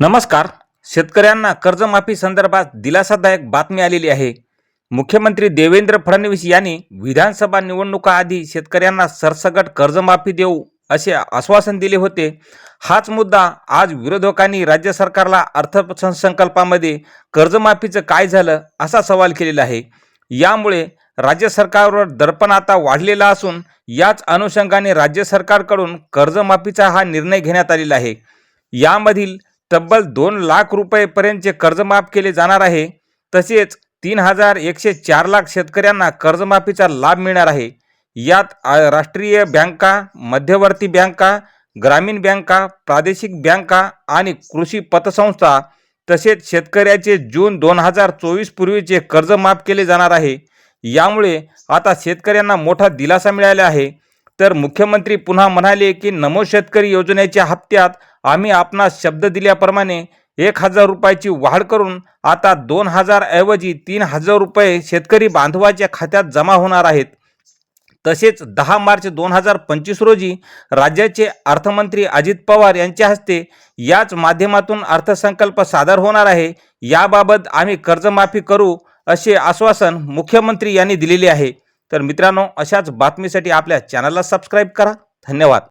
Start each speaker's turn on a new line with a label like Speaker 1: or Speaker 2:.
Speaker 1: नमस्कार. शेतकऱ्यांना कर्जमाफी संदर्भात दिलासादायक बातमी आलेली आहे. मुख्यमंत्री देवेंद्र फडणवीस यांनी विधानसभा निवडणुकाआधी शेतकऱ्यांना सरसगट कर्जमाफी देऊ असे आश्वासन दिले होते. हाच मुद्दा आज विरोधकांनी राज्य सरकारला अर्थसंकल्पामध्ये कर्जमाफीचं काय झालं असा सवाल केलेला आहे. यामुळे राज्य सरकारवर दर्पण आता वाढलेला असून याच अनुषंगाने राज्य सरकारकडून कर्जमाफीचा हा निर्णय घेण्यात आलेला आहे. यामधील तब्बल दोन लाख रुपयेपर्यंतचे कर्ज माफ केले जाणार आहे. तसेच तीन हजार एकशे चार लाख शेतकऱ्यांना कर्जमाफीचा लाभ मिळणार आहे. यात राष्ट्रीय बँका मध्यवर्ती बँका ग्रामीण बँका प्रादेशिक बँका आणि कृषी पतसंस्था तसेच शेतकऱ्याचे जून दोन हजार चोवीस पूर्वीचे कर्ज माफ केले जाणार आहे. यामुळे आता शेतकऱ्यांना मोठा दिलासा मिळाला आहे. तर मुख्यमंत्री पुन्हा म्हणाले की नमो शेतकरी योजनेच्या हप्त्यात आम्ही आपणास शब्द दिल्याप्रमाणे एक हजार रुपयाची वाढ करून आता दोन हजार ऐवजी तीन हजार रुपये शेतकरी बांधवाच्या खात्यात जमा होणार आहेत. तसेच दहा मार्च दोन हजार पंचवीस रोजी राज्याचे अर्थमंत्री अजित पवार यांच्या हस्ते याच माध्यमातून अर्थसंकल्प सादर होणार आहे. याबाबत आम्ही कर्जमाफी करू असे आश्वासन मुख्यमंत्री यांनी दिलेले आहे. तर मित्रांनो अशाच बातमीसाठी आपल्या चॅनलला सबस्क्राईब करा. धन्यवाद.